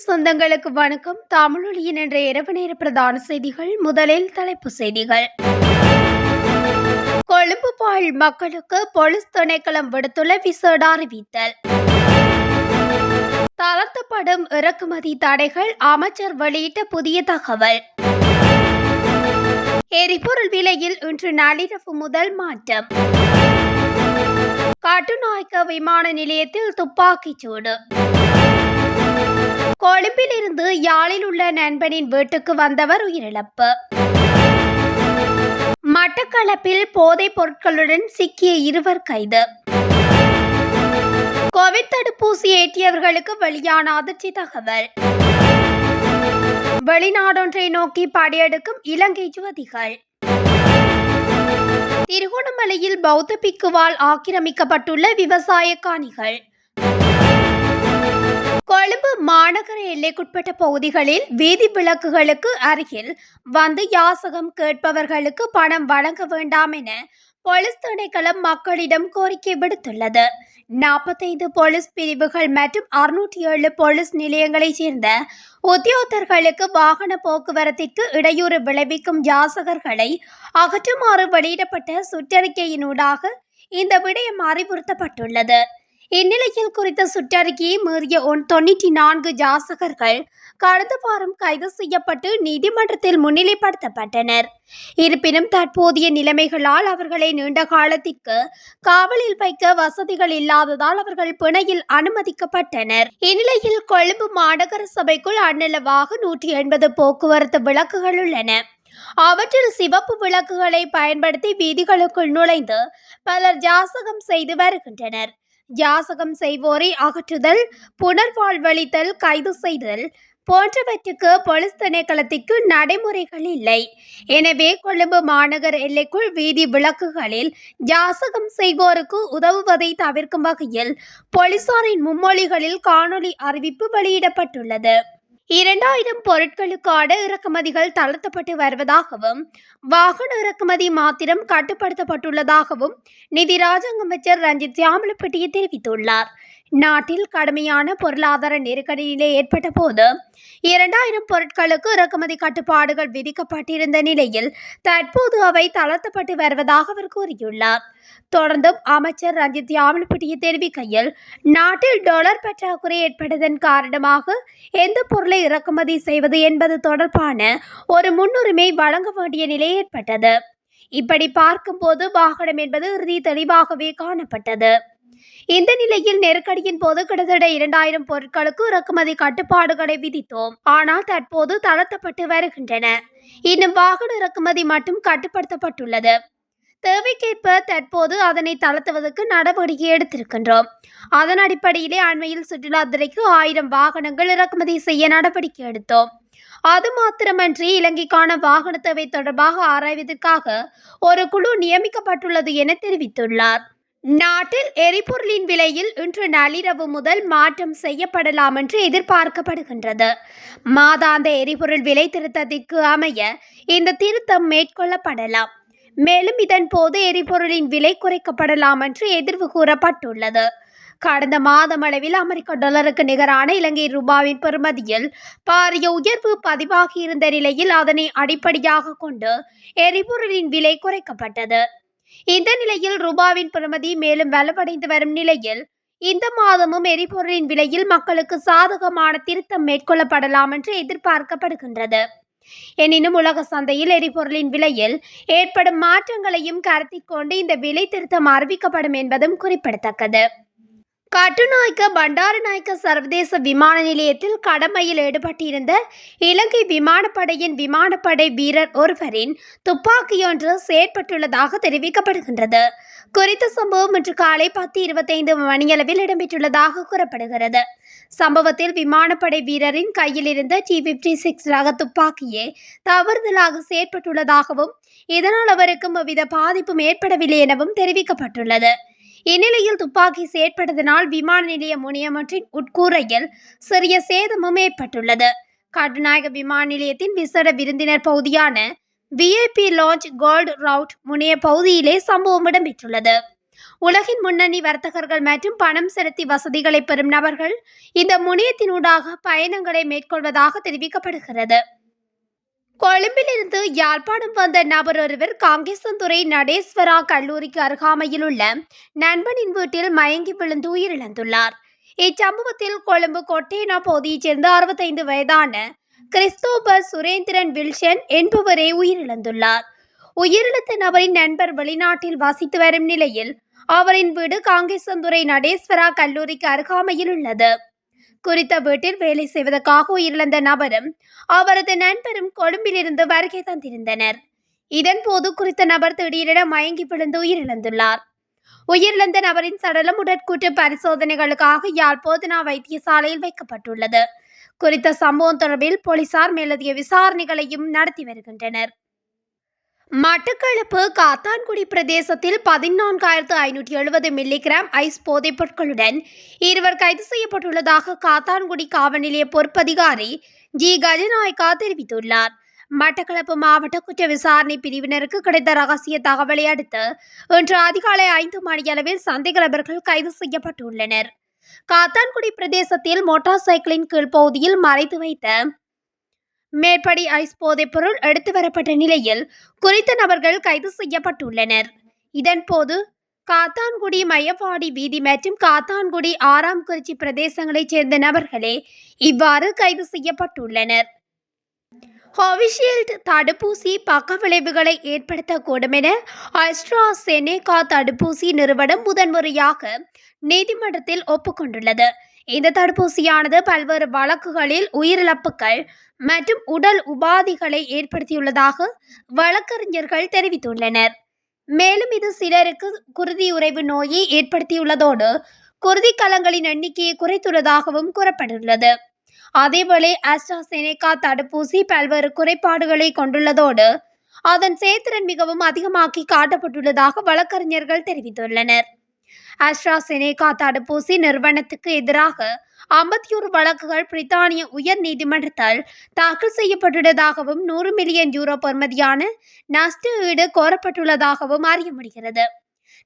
சொந்தங்களுக்கு வணக்கம். தமிழொலியின் என்ற இரவு நேர பிரதான செய்திகள். முதலில் தலைப்பு செய்திகள். கொழும்பு வாழ் மக்களுக்கு போலீஸ் திணைக்களம் விடுத்துள்ள விசேட அறிவித்தல். தளர்த்தப்படும் இறக்குமதி தடைகள் அமைச்சர் வெளியிட்ட புதிய தகவல். எரிபொருள் விலையில் இன்று நள்ளிரவு முதல் மாற்றம். கட்டுநாயக்க விமான நிலையத்தில் துப்பாக்கிச் இருந்து யாழில் உள்ள நண்பனின் வீட்டுக்கு வந்தவர் உயிரிழப்பு. மட்டக்களப்பில் போதைப் பொருட்களுடன் சிக்கிய இருவர் கைது. கோவிட் தடுப்பூசி ஏற்றியவர்களுக்கு வெளியான அதிர்ச்சி தகவல். வெளிநாடொன்றை நோக்கி படையெடுக்கும் இலங்கை யுவதிகள் திருகோணமலையில் பௌத்த பிக்குவால் ஆக்கிரமிக்கப்பட்டுள்ள விவசாய காணிகள். கொழும்பு மாநகர எல்லைக்குட்பட்ட பகுதிகளில் வீதி விளக்குகளுக்கு அருகில் வந்து யாசகம் கேட்பவர்களுக்கு பணம் வழங்க வேண்டாம் என போலீஸ் திணைக்களம் மக்களிடம் கோரிக்கை விடுத்துள்ளது. நாற்பத்தைந்து போலீஸ் பிரிவுகள் மற்றும் அறுநூற்றி ஏழு போலீஸ் நிலையங்களைச் சேர்ந்த உத்தியோகத்தர்களுக்கு வாகன போக்குவரத்திற்கு இடையூறு விளைவிக்கும் யாசகர்களை அகற்றுமாறு வெளியிடப்பட்ட சுற்றறிக்கையினூடாக இந்த விடயம் அறிவுறுத்தப்பட்டுள்ளது. இந்நிலையில் குறித்த சுற்றறிக்கையை மீறிய ஒன் தொண்ணூற்றி நான்கு ஜாசகர்கள் கடந்த வாரம் கைது செய்யப்பட்டு நீதிமன்றத்தில் முன்னிலைப்படுத்தப்பட்டனர். இருப்பினும் தற்போதைய நிலைமைகளால் அவர்களை நீண்ட காலத்திற்கு காவலில் வைக்க வசதிகள் இல்லாததால் அவர்கள் பிணையில் அனுமதிக்கப்பட்டனர். இந்நிலையில் கொழும்பு மாநகர சபைக்குள் அண்ணளவாக நூற்றி எண்பது போக்குவரத்து விளக்குகள் உள்ளன. அவற்றில் சிவப்பு விளக்குகளை பயன்படுத்தி வீதிகளுக்குள் நுழைந்து பலர் ஜாசகம் செய்து வருகின்றனர். யாசகம் செய்வோரை அகற்றுதல் புனர்வாழ்வளித்தல் கைது செய்தல் போன்றவற்றுக்கு போலீஸ் திணைக்களத்திற்கு நடைமுறைகள் இல்லை. எனவே கொழும்பு மாநகர் எல்லைக்குள் வீதி விளக்குகளில் யாசகம் செய்வோருக்கு உதவுவதை தவிர்க்கும் வகையில் போலீசாரின் மும்மொழிகளில் காணொளி அறிவிப்பு வெளியிடப்பட்டுள்ளது. இரண்டாயிரம் பொருட்களுக்கான இறக்குமதிகள் தளர்த்தப்பட்டு வருவதாகவும் வாகன இறக்குமதி மாத்திரம் கட்டுப்படுத்தப்பட்டுள்ளதாகவும் நிதி ராஜாங்க அமைச்சர் ரஞ்சித் சியாமலப்பட்டியை தெரிவித்துள்ளார். நாட்டில் கடுமையான பொருளாதார நெருக்கடி நிலை ஏற்பட்ட போது இரண்டாயிரம் பொருட்களுக்கு இறக்குமதி கட்டுப்பாடுகள் விதிக்கப்பட்டிருந்த நிலையில் தற்போது அவை தளர்த்தப்பட்டு வருவதாக அவர் கூறியுள்ளார். தொடர்ந்தும் அமைச்சர் ரஞ்சித் யாமல்பட்டியை தெரிவிக்கையில் நாட்டில் டாலர் பற்றாக்குறை ஏற்பட்டதன் காரணமாக எந்த பொருளை இறக்குமதி செய்வது என்பது தொடர்பான ஒரு முன்னுரிமை வழங்க வேண்டிய நிலை ஏற்பட்டது. இப்படி பார்க்கும்போது வாகனம் என்பது இறுதி தெளிவாகவே காணப்பட்டது. இந்த நிலையில் நெருக்கடியின் போது கிட்டத்தட்ட இரண்டாயிரம் பொருட்களுக்கு இறக்குமதி கட்டுப்பாடுகளை விதித்தோம். ஆனால் தற்போது தளர்த்தப்பட்டு வருகின்றன. இன்னும் வாகன இறக்குமதி மட்டும் கட்டுப்படுத்தப்பட்டுள்ளது. தேவைக்கேற்ப தற்போது அதனை தளர்த்துவதற்கு நடவடிக்கை எடுத்திருக்கின்றோம். அதன் அடிப்படையிலே அண்மையில் சுற்றுலாத்துறைக்கு ஆயிரம் வாகனங்கள் இறக்குமதி செய்ய நடவடிக்கை எடுத்தோம். அது மாத்திரமன்றி இலங்கைக்கான வாகன தேவை தொடர்பாக ஆராய்வதற்காக ஒரு குழு நியமிக்கப்பட்டுள்ளது என தெரிவித்துள்ளார். நாட்டில் எரிபொருளின் விலையில் இன்று நள்ளிரவு முதல் மாற்றம் செய்யப்படலாம் என்று எதிர்பார்க்கப்படுகின்றது. மாதாந்த எரிபொருள் விலை திருத்தத்திற்கு அமைய இந்த திருத்தம் மேற்கொள்ளப்படலாம். மேலும் இதன் போது எரிபொருளின் விலை குறைக்கப்படலாம் என்று எதிர்வு கூறப்பட்டுள்ளது. கடந்த மாதம் அளவில் அமெரிக்க டாலருக்கு நிகரான இலங்கை ரூபாவின் பெறுமதியில் பாரிய உயர்வு பதிவாகியிருந்த நிலையில் அதனை அடிப்படையாக கொண்டு எரிபொருளின் விலை குறைக்கப்பட்டது. இந்த நிலையில் ரூபாவின் பிரமதி மேலும் வலுவடைந்து வரும் நிலையில் இந்த மாதமும் எரிபொருளின் விலையில் மக்களுக்கு சாதகமான திருத்தம் மேற்கொள்ளப்படலாம் என்று எதிர்பார்க்கப்படுகின்றது. எனினும் உலக சந்தையில் எரிபொருளின் விலையில் ஏற்படும் மாற்றங்களையும் கருத்தில் கொண்டு இந்த விலை திருத்தம் அறிவிக்கப்படும் என்பதும் குறிப்பிடத்தக்கது. கட்டுநாயக்க பண்டாரநாயக்க சர்வதேச விமான நிலையத்தில் கடமையில் ஈடுபட்டிருந்த இலங்கை விமானப்படையின் விமானப்படை வீரர் ஒருவரின் துப்பாக்கியொன்று செயற்பட்டுள்ளதாக தெரிவிக்கப்படுகின்றது. குறித்த சம்பவம் இன்று காலை பத்து இருபத்தைந்து மணியளவில் இடம்பெற்றுள்ளதாக கூறப்படுகிறது. சம்பவத்தில் விமானப்படை வீரரின் கையில் இருந்த டி பிப்டி சிக்ஸ் ரக துப்பாக்கியே தவறுதலாக செயற்பட்டுள்ளதாகவும் இதனால் அவருக்கும் எவ்வித பாதிப்பும் ஏற்படவில்லை எனவும் தெரிவிக்கப்பட்டுள்ளது. இந்நிலையில் துப்பாக்கி செயற்பட்டதனால் விமான நிலைய முனையமற்றின் உட்கூரையில் சிறிய சேதமும் ஏற்பட்டுள்ளது. கட்டுநாயக விமான நிலையத்தின் விசேட விருந்தினர் பகுதியான விஐபி லாஞ்ச் கோல்டு ரவுட் முனைய பகுதியிலே சம்பவம் இடம்பெற்றுள்ளது. உலகின் முன்னணி வர்த்தகர்கள் மற்றும் பணம் செலுத்தி வசதிகளை பெறும் நபர்கள் இந்த முனையத்தினூடாக பயணங்களை மேற்கொள்வதாக தெரிவிக்கப்படுகிறது. கொழும்பிலிருந்து யாழ்ப்பாணம் வந்த நபர் ஒருவர் காங்கேசன்துறை நடேஸ்வரா கல்லூரிக்கு அருகாமையில் உள்ள நண்பனின் வீட்டில் மயங்கி விழுந்து உயிரிழந்துள்ளார். இச்சம்பவத்தில் கொழும்பு கொட்டேனா பகுதியைச் சேர்ந்த அறுபத்தைந்து வயதான கிறிஸ்தோபர் சுரேந்திரன் வில்சன் என்பவரே உயிரிழந்துள்ளார். உயிரிழந்த நபரின் நண்பர் வெளிநாட்டில் வசித்து வரும் நிலையில் அவரின் வீடு காங்கேசன்துறை நடேஸ்வரா கல்லூரிக்கு அருகாமையில் உள்ளது. குறித்த வீட்டில் வேலை செய்வதற்காக உயிரிழந்த நபரும் அவரது நண்பரும் கொழும்பிலிருந்து வருகை தந்திருந்தனர். இதன்போது குறித்த நபர் திடீரென மயங்கி விழுந்து உயிரிழந்துள்ளார். உயிரிழந்த நபரின் சடலம் உடற்கூற்று பரிசோதனைகளுக்காக யாழ் போதனா வைத்தியசாலையில் வைக்கப்பட்டுள்ளது. குறித்த சம்பவம் தொடர்பில் போலீசார் மேலதிக விசாரணைகளையும் நடத்தி வருகின்றனர். மட்டக்களப்பு காத்தான்குடி பிரதேசத்தில் பதினான்காயிரத்து ஐநூற்றி எழுபது மில்லிகிராம் ஐஸ் போதைப் பொருட்களுடன் இருவர் கைது செய்யப்பட்டுள்ளதாக காத்தான்குடி காவல் நிலைய பொறுப்பதிகாரி ஜி. கஜநாயக்கா தெரிவித்துள்ளார். மட்டக்களப்பு மாவட்ட குற்ற விசாரணை பிரிவினருக்கு கிடைத்த ரகசிய தகவலை அடுத்து இன்று அதிகாலை ஐந்து மணியளவில் சந்தேக நபர்கள் கைது செய்யப்பட்டுள்ளனர். காத்தான்குடி பிரதேசத்தில் மோட்டார் சைக்கிளின் கீழ்ப்பகுதியில் மறைத்து வைத்த மேற்படி ஐஸ் போதைப் பொருள் எடுத்து வரப்பட்ட நிலையில் குறித்த நபர்கள் கைது செய்யப்பட்டுள்ளனர். இதன்போது காத்தான்குடி மையப்பாடி வீதி மற்றும் காத்தான்குடி ஆறாம் குறிச்சி பிரதேசங்களைச் சேர்ந்த நபர்களே இவ்வாறு கைது செய்யப்பட்டுள்ளனர். கோவிஷீல்டு தடுப்பூசி பக்க விளைவுகளை ஏற்படுத்தக்கூடும் என அஸ்ட்ராசெனேகா தடுப்பூசி நிறுவனம் முதன்முறையாக நீதிமன்றத்தில் ஒப்புக்கொண்டுள்ளது. இந்த தடுப்பூசியானது பல்வேறு வழக்குகளில் உயிரிழப்புகள் மற்றும் உடல் உபாதிகளை ஏற்படுத்தியுள்ளதாக வழக்கறிஞர்கள் தெரிவித்துள்ளனர். மேலும் இது சிலருக்கு குருதியுறைவு நோயை ஏற்படுத்தியுள்ளதோடு குருதி கலங்களின் எண்ணிக்கையை குறைத்துள்ளதாகவும் கூறப்பட்டுள்ளது. அதேவேளை அஸ்ட்ராசெனேகா தடுப்பூசி பல்வேறு குறைபாடுகளை கொண்டுள்ளதோடு அதன் செயல்திறன் மிகவும் அதிகமாக்கி காட்டப்பட்டுள்ளதாக வழக்கறிஞர்கள் தெரிவித்துள்ளனர். அஸ்ட்ராசெனேகா தடுப்பூசி நிறுவனத்துக்கு எதிராக ஐம்பத்தி ஒரு வழக்குகள் பிரித்தானிய உயர் நீதிமன்றத்தால் தாக்கல் செய்யப்பட்டுள்ளதாகவும் நூறு மில்லியன் யூரோ பெறுமதியான நஷ்ட ஈடு கோரப்பட்டுள்ளதாகவும் அறிய முடிகிறது.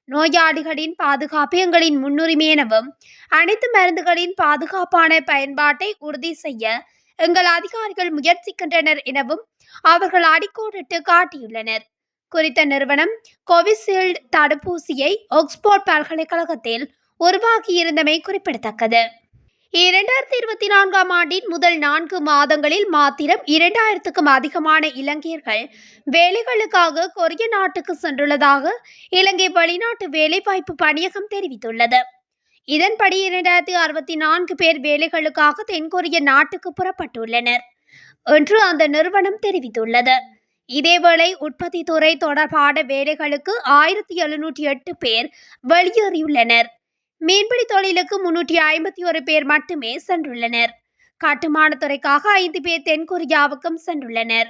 நோயாளிகளின் பாதுகாப்பு எங்களின் முன்னுரிமை எனவும் அனைத்து மருந்துகளின் பாதுகாப்பான பயன்பாட்டை உறுதி செய்ய எங்கள் அதிகாரிகள் முயற்சிக்கின்றனர் எனவும் அவர்கள் அடிக்கோடிட்டு காட்டியுள்ளனர். குறித்த நிறுவனம் கோவிஷீல்டு தடுப்பூசியை ஆக்ஸ்போர்ட் பல்கலைக்கழகத்தில் உருவாக்கியிருந்தமை குறிப்பிடத்தக்கது. இரண்டாயிரத்தி இருபத்தி நான்காம் ஆண்டின் முதல் நான்கு மாதங்களில் மாத்திரம் இரண்டாயிரத்துக்கும் அதிகமான இலங்கையர்கள் வேலைகளுக்காக கொரிய நாட்டுக்கு சென்றுள்ளதாக இலங்கை வெளிநாட்டு வேலைவாய்ப்பு பணியகம் தெரிவித்துள்ளது. இதன்படி இரண்டாயிரத்தி அறுபத்தி நான்கு பேர் வேலைகளுக்காக தென்கொரிய நாட்டுக்கு புறப்பட்டுள்ளனர் என்று அந்த நிறுவனம் தெரிவித்துள்ளது. இதேவேளை உற்பத்தி துறை தொடர்பான வேலைகளுக்கு ஆயிரத்தி எழுநூற்றி எட்டு பேர் வெளியேறியுள்ளனர். மீன்பிடி தொழிலுக்கு முன்னூற்றி ஐம்பத்தி ஒரு பேர் மட்டுமே சென்றுள்ளனர். கட்டுமானத் துறைக்காக ஐந்து பேர் தென்கொரியாவுக்கும் சென்றுள்ளனர்.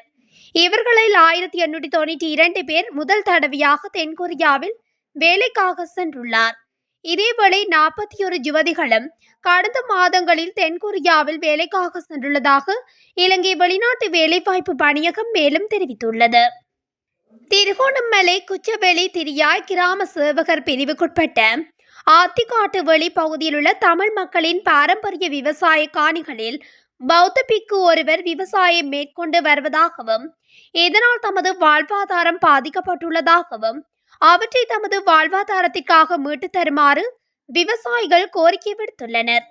இவர்களில் ஆயிரத்தி எண்ணூற்றி தொண்ணூற்றி இரண்டு பேர் முதல் தடவையாக தென்கொரியாவில் வேலைக்காக சென்றுள்ளார். இதேவேளை நாற்பத்தி ஒரு யுவதிகளும் கடந்த மாதங்களில் தென்கொரியாவில் வேலைக்காக சென்றுள்ளதாக இலங்கை வெளிநாட்டு வேலைவாய்ப்பு பணியகம் மேலும் தெரிவித்துள்ளது. திருகோணமலை குச்சவெளி திரியாய் கிராம சேவகர் பிரிவுக்குட்பட்ட ஆத்திக்காட்டு வெளி பகுதியில் உள்ள தமிழ் மக்களின் பாரம்பரிய விவசாய காணிகளில் பௌத்த பிக்கு ஒருவர் விவசாயம் மேற்கொண்டு வருவதாகவும் இதனால் தமது வாழ்வாதாரம் பாதிக்கப்பட்டுள்ளதாகவும் அவற்றை தமது வாழ்வாதாரத்திற்காக மீட்டு தருமாறு விவசாயிகள் கோரிக்கை விடுத்துள்ளனர்.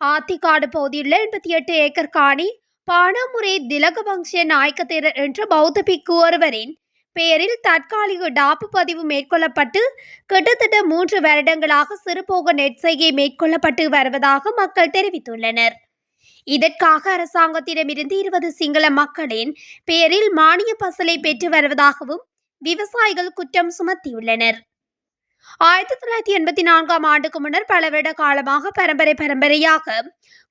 ஆத்திக்காடு பகுதியுள்ள எண்பத்தி எட்டு ஏக்கர் காணி பானாமுறை திலகவங்ச நாயக்கத்தேரர் என்ற பௌத்த பிக்கு ஒருவரின் பெயரில் தற்காலிக டாப்பு பதிவு மேற்கொள்ளப்பட்டு கிட்டத்தட்ட மூன்று வருடங்களாக சிறுபோக நெற்செய்கை மேற்கொள்ளப்பட்டு வருவதாக மக்கள் தெரிவித்துள்ளனர். இதற்காக அரசாங்கத்திடமிருந்து இருபது சிங்கள மக்களின் பெயரில் மானிய பசலை பெற்று வருவதாகவும் விவசாயிகள் குற்றம் சுமத்தியுள்ளனர். ஆயிரத்தி தொள்ளாயிரத்தி எண்பத்தி நான்காம் ஆண்டுக்கு முன்னர் பல வருட காலமாக பரம்பரை பரம்பரையாக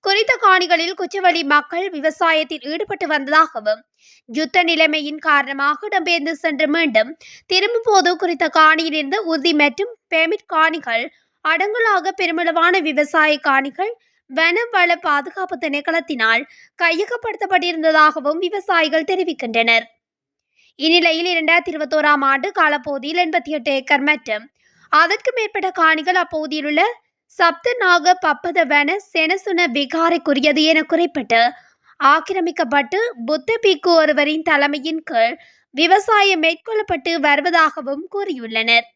குறித்த காணிகளில் குச்சவெளி மக்கள் விவசாயத்தில் ஈடுபட்டு வந்ததாகவும் யுத்த நிலைமையின் காரணமாக இடம்பெயர்ந்து சென்று மீண்டும் திரும்பும் போது குறித்த காணியிலிருந்து உறுதி மற்றும் பெமிட் காணிகள் அடங்கலாக பெருமளவான விவசாய காணிகள் வனவள பாதுகாப்பு திணைக்களத்தினால் கையகப்படுத்தப்பட்டிருந்ததாகவும் விவசாயிகள் தெரிவிக்கின்றனர். இந்நிலையில் இரண்டாயிரத்தி இருபத்தோராம் ஆண்டு காலப்பகுதியில் எண்பத்தி எட்டு ஏக்கர் மற்றும் அதற்கு மேற்பட்ட காணிகள் அப்பகுதியில் உள்ள சப்தநாக பப்பதவன செனசுன விகாரைக்குரியது என குறிப்பிட்டு ஆக்கிரமிக்கப்பட்டு புத்த பிக்கு ஒருவரின் தலைமையின் கீழ் விவசாயம் மேற்கொள்ளப்பட்டு வருவதாகவும் கூறியுள்ளனர்.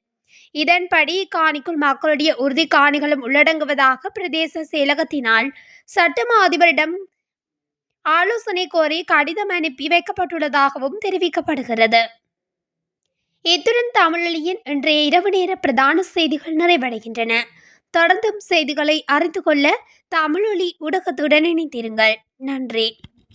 இதன்படி காணிக்குள் மக்களுடைய உறுதி காணிகளும் உள்ளடங்குவதாக பிரதேச செயலகத்தினால் சட்டமா அதிபரிடம் ஆலோசனை கோரி கடிதம் அனுப்பி வைக்கப்பட்டுள்ளதாகவும் தெரிவிக்கப்படுகிறது. இத்துடன் தமிழொலியின் இன்றைய இரவு நேர பிரதான செய்திகள் நிறைவடைகின்றன. தொடர்ந்தும் செய்திகளை அறிந்து கொள்ள தமிழொலி ஊடகத்துடன் இணைந்திருங்கள். நன்றி.